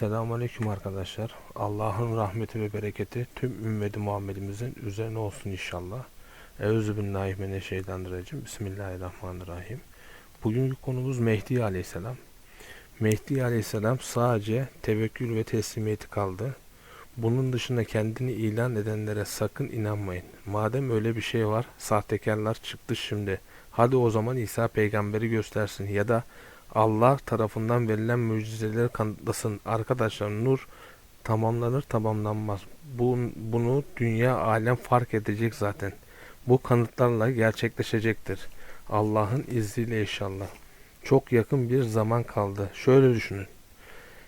Selamünaleyküm arkadaşlar. Allah'ın rahmeti ve bereketi tüm ümmeti Muhammed'imizin üzerine olsun inşallah. Euzubillahimineşşeytanirracim. Bismillahirrahmanirrahim. Bugünkü konumuz Mehdi Aleyhisselam. Mehdi Aleyhisselam sadece tevekkül ve teslimiyeti kaldı. Bunun dışında kendini ilan edenlere sakın inanmayın. Madem öyle bir şey var, sahtekarlar çıktı şimdi. Hadi o zaman İsa peygamberi göstersin ya da Allah tarafından verilen mucizeleri kanıtlasın. Arkadaşlar nur tamamlanır tamamlanmaz. Bu, bunu dünya alem fark edecek zaten. Bu kanıtlarla gerçekleşecektir. Allah'ın izniyle inşallah. Çok yakın bir zaman kaldı. Şöyle düşünün.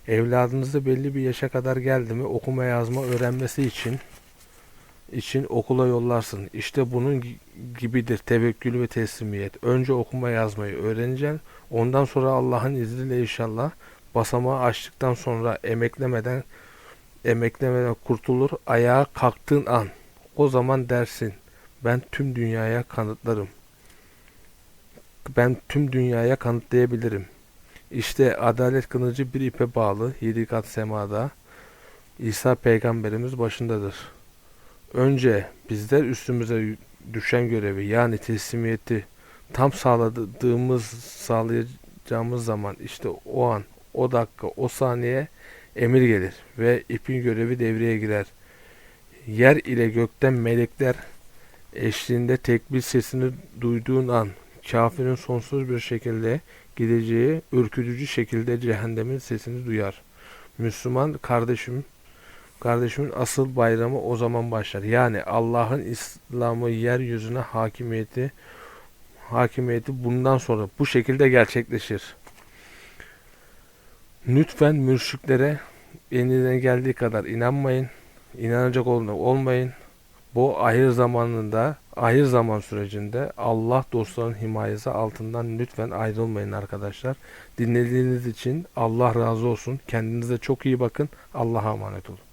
Evladınızı belli bir yaşa kadar geldi mi okuma yazma öğrenmesi için için okula yollarsın. İşte bunun gi- gibidir tevekkül ve teslimiyet. Önce okuma yazmayı öğreneceksin. Ondan sonra Allah'ın izniyle inşallah basamağı açtıktan sonra emeklemeden emeklemeden kurtulur. Ayağa kalktığın an o zaman dersin ben tüm dünyaya kanıtlarım. Ben tüm dünyaya kanıtlayabilirim. İşte adalet kılıcı bir ipe bağlı yedi kat semada İsa peygamberimiz başındadır. Önce bizler üstümüze düşen görevi yani teslimiyeti tam sağladığımız sağlayacağımız zaman işte o an o dakika o saniye emir gelir ve ipin görevi devreye girer. Yer ile gökten melekler eşliğinde tekbir sesini duyduğun an kafirin sonsuz bir şekilde gideceği ürkütücü şekilde cehennemin sesini duyar. Müslüman kardeşim Kardeşimin asıl bayramı o zaman başlar. Yani Allah'ın İslam'ı yeryüzüne hakimiyeti hakimiyeti bundan sonra bu şekilde gerçekleşir. Lütfen mürşiklere eline geldiği kadar inanmayın. İnanacak olmayın. Bu ahir zamanında, ahir zaman sürecinde Allah dostlarının himayesi altından lütfen ayrılmayın arkadaşlar. Dinlediğiniz için Allah razı olsun. Kendinize çok iyi bakın. Allah'a emanet olun.